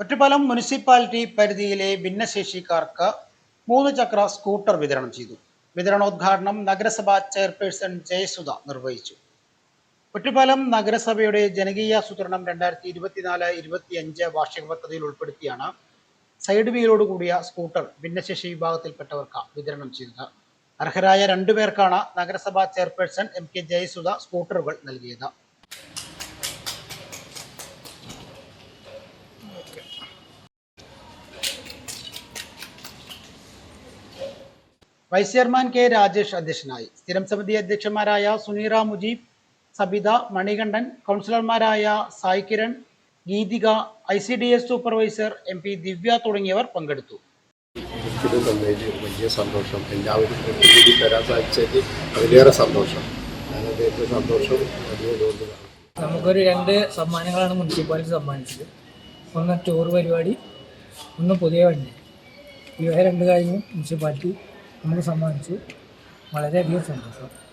Ottapalam municipality പരിധിയിലെ ഭിന്നശേഷിക്കാർക്ക് മൂന്ന് ചക്ര സ്കൂട്ടർ വിതരണം ചെയ്തു. വിതരണോദ്ഘാടനം നഗരസഭാ ചെയർപേഴ്സൺ ജയസുധ നിർവഹിച്ചു. ഒറ്റപ്പാലം നഗരസഭയുടെ ജനകീയാസൂത്രണം രണ്ടായിരത്തി ഇരുപത്തിനാല് ഇരുപത്തിയഞ്ച് വാർഷിക പദ്ധതിയിൽ ഉൾപ്പെടുത്തിയാണ് സൈഡ് വീലോട് കൂടിയ സ്കൂട്ടർ ഭിന്നശേഷി വിഭാഗത്തിൽപ്പെട്ടവർക്ക് വിതരണം ചെയ്തത്. അർഹരായ രണ്ടുപേർക്കാണ് നഗരസഭാ ചെയർപേഴ്സൺ എം കെ ജയസുധ സ്കൂട്ടറുകൾ നൽകിയത്. വൈസ് ചെയർമാൻ കെ രാജേഷ് അധ്യക്ഷനായി. സ്ഥിരം സമിതി അധ്യക്ഷന്മാരായ സുനീറ മുജീബ് സബിത മണികണ്ഠൻ കൗൺസിലർമാരായ Sai Kiran Geethika I C D S supervisor M P Divya തുടങ്ങിയവർ പങ്കെടുത്തു. വലിയ സന്തോഷം. എല്ലാവരും തരാൻ സാധിച്ചതിൽ അതിലേറെ സന്തോഷം. നമുക്കൊരു രണ്ട് സമ്മാനങ്ങളാണ് മുനിസിപ്പാലിറ്റി സമ്മാനിച്ചത്. ഒന്ന് ടൂർ പരിപാടി ഒന്ന് പുതിയ വണ്ടി. ഇവ രണ്ട് കാര്യങ്ങളും മുനിസിപ്പാലിറ്റി നമുക്ക് സമ്മാനിച്ചു. വളരെയധികം സന്തോഷം.